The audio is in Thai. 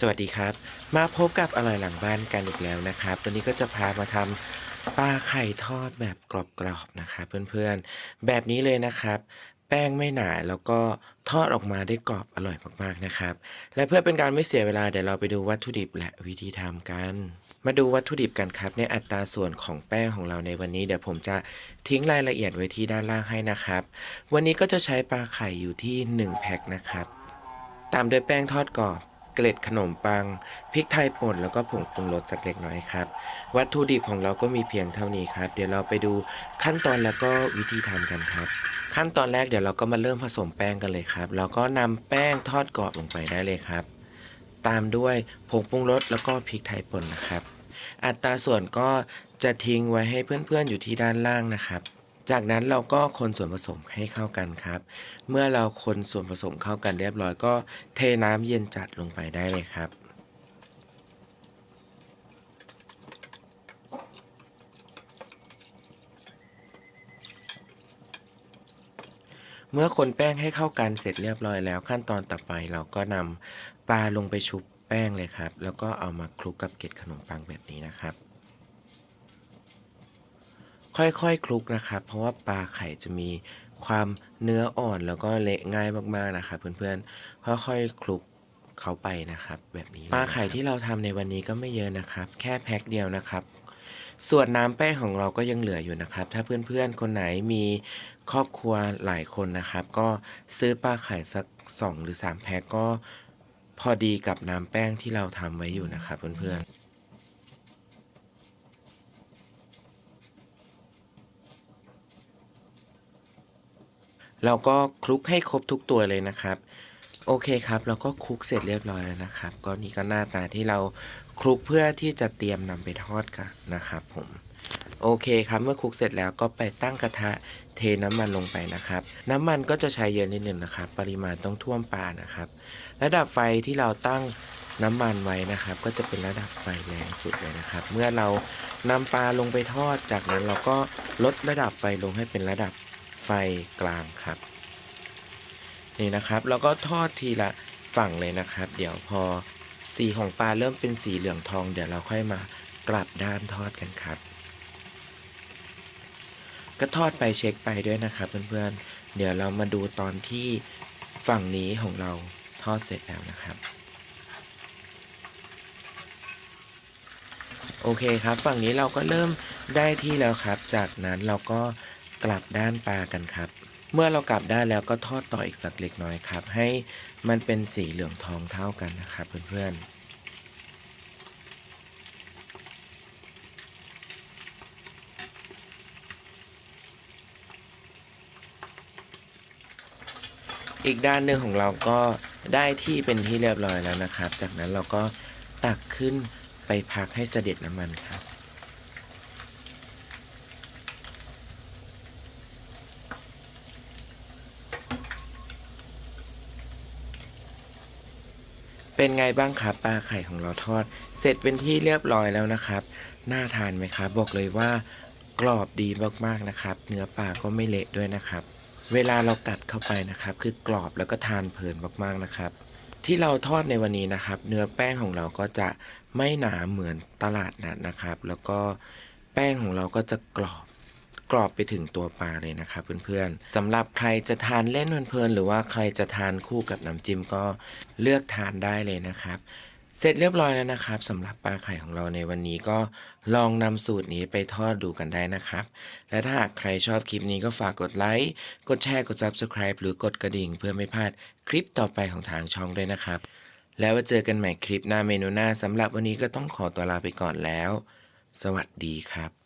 สวัสดีครับ มาพบกับอร่อยหลังบ้านกันอีกแล้วนะครับวันนี้ก็จะพามาทำปลาไข่ทอดแบบกรอบๆนะครับเพื่อนๆ แบบนี้เลยนะครับ แป้งไม่หนาแล้วก็ทอดออกมาได้กรอบอร่อยมากๆนะครับ และเพื่อเป็นการไม่เสียเวลาเดี๋ยวเราไปดูวัตถุดิบและวิธีทำกัน มาดูวัตถุดิบกันครับ ในอัตราส่วนของแป้งของเราในวันนี้เดี๋ยวผมจะทิ้งรายละเอียดไว้ที่ด้านล่างให้นะครับ วันนี้ก็จะใช้ปลาไข่อยู่ที่ 1 แพ็คนะครับ ตามด้วยแป้งทอดกรอบ เกล็ดขนมปัง พริกไทยป่นแล้วก็ผงปรุงรสสักเล็กน้อยครับ วัตถุดิบของเราก็มีเพียงเท่านี้ครับ เดี๋ยวเราไปดูขั้นตอนแล้วก็วิธีทำกันครับ ขั้นตอนแรกเดี๋ยวเราก็มาเริ่มผสมแป้งกันเลยครับแล้วก็นำแป้งทอดกรอบลงไปได้เลยครับ ตามด้วยผงปรุงรสแล้วก็พริกไทยป่นนะครับ อัตราส่วนก็จะทิ้งไว้ให้เพื่อนๆอยู่ที่ด้านล่างนะครับ จากนั้นเราก็คนส่วนผสมให้เข้ากันครับ เมื่อเราคนส่วนผสมเข้ากันเรียบร้อยก็เทน้ำเย็นจัดลงไปได้เลยครับเมื่อคนแป้งให้เข้ากันเสร็จเรียบร้อยแล้ว ขั้นตอนต่อไปเราก็นำปลาลงไปชุบแป้งเลยครับ แล้วก็เอามาคลุกกับเกล็ดขนมปังแบบนี้นะครับ ค่อยๆคคลุกนะครับ เพราะว่าปลาไข่จะมีความเนื้ออ่อนแล้วก็เละง่ายมากๆนะครับเพื่อนๆ ค่อยๆคลุกเขาไปนะครับแบบนี้ปลาไข่ที่เราทำในวันนี้ก็ไม่เยอะนะครับ แค่แพ็คเดียวนะครับ ส่วนน้ำแป้งของเราก็ยังเหลืออยู่นะครับ ถ้าเพื่อนๆ คนไหนมีครอบครัวหลายคนนะครับ ก็ซื้อปลาไข่สัก 2 หรือ 3 แพ็คก็พอดีกับน้ำแป้งที่เราทำไว้อยู่นะครับเพื่อนๆ เราก็คลุกให้ครบทุกตัวเลยนะครับ โอเคครับ เราก็คลุกเสร็จเรียบร้อยแล้วนะครับ ก็นี่ก็หน้าตาที่เราคลุกเพื่อที่จะเตรียมนำไปทอดกันนะครับผมโอเคครับเมื่อคลุกเสร็จแล้วก็ไปตั้งกระทะเทน้ำมันลงไปนะครับ น้ำมันก็จะใช้เยอะนิดหนึ่งนะครับ ปริมาณต้องท่วมปลานะครับ ระดับไฟที่เราตั้งน้ำมันไว้นะครับ ก็จะเป็นระดับไฟแรงสุดเลยนะครับ เมื่อเรานำปลาลงไปทอดจากนั้นเราก็ลดระดับไฟลงให้เป็นระดับ ไฟกลางครับ นี่นะครับ แล้วก็ทอดทีละฝั่งเลยนะครับ เดี๋ยวพอสีของปลาเริ่มเป็นสีเหลืองทอง เดี๋ยวเราค่อยมากลับด้านทอดกันครับ ก็ทอดไปเช็คไปด้วยนะครับเพื่อนๆ เดี๋ยวเรามาดูตอนที่ฝั่งนี้ของเราทอดเสร็จแล้วนะครับ โอเคครับ ฝั่งนี้เราก็เริ่มได้ที่แล้วครับ จากนั้นเราก็ กลับด้านปลากันครับ เมื่อเรากลับด้านแล้วก็ทอดต่ออีกสักเล็กน้อยครับ ให้มันเป็นสีเหลืองทองเท่ากันนะครับเพื่อนๆอีกด้านหนึ่งของเราก็ได้ที่เป็นที่เรียบร้อยแล้วนะครับ จากนั้นเราก็ตักขึ้นไปพักให้เสด็จน้ำมันครับ เป็นไงบ้างครับปลาไข่ของเราทอด เสร็จเป็นที่เรียบร้อยแล้วนะครับ น่าทานไหมครับ บอกเลยว่ากรอบดีมากๆนะครับ เนื้อปลาก็ไม่เละด้วยนะครับ เวลาเรากัดเข้าไปนะครับ คือกรอบแล้วก็ทานเพลินมากๆนะครับ ที่เราทอดในวันนี้นะครับ เนื้อแป้งของเราก็จะไม่หนาเหมือนตลาดนัดนะครับ แล้วก็แป้งของเราก็จะกรอบ กรอบไปถึงตัวปลาเลยนะครับเพื่อนๆสำหรับใครจะทานเล่นเพลินๆหรือว่าใครจะทานคู่กับน้ำจิ้มก็เลือกทานได้เลยนะครับเสร็จเรียบร้อยแล้วนะครับสำหรับปลาไข่ของเราในวันนี้ก็ลองนำสูตรนี้ไปทอดดูกันได้นะครับ และถ้าหากใครชอบคลิปนี้ก็ฝากกดไลค์กดแชร์กด Subscribe หรือกดกระดิ่ง เพื่อไม่พลาดคลิปต่อไปของทางช่องด้วยนะครับ แล้วไว้เจอกันใหม่คลิปหน้าเมนูหน้าสำหรับวันนี้ก็ต้องขอตัวลาไปก่อนแล้ว สวัสดีครับ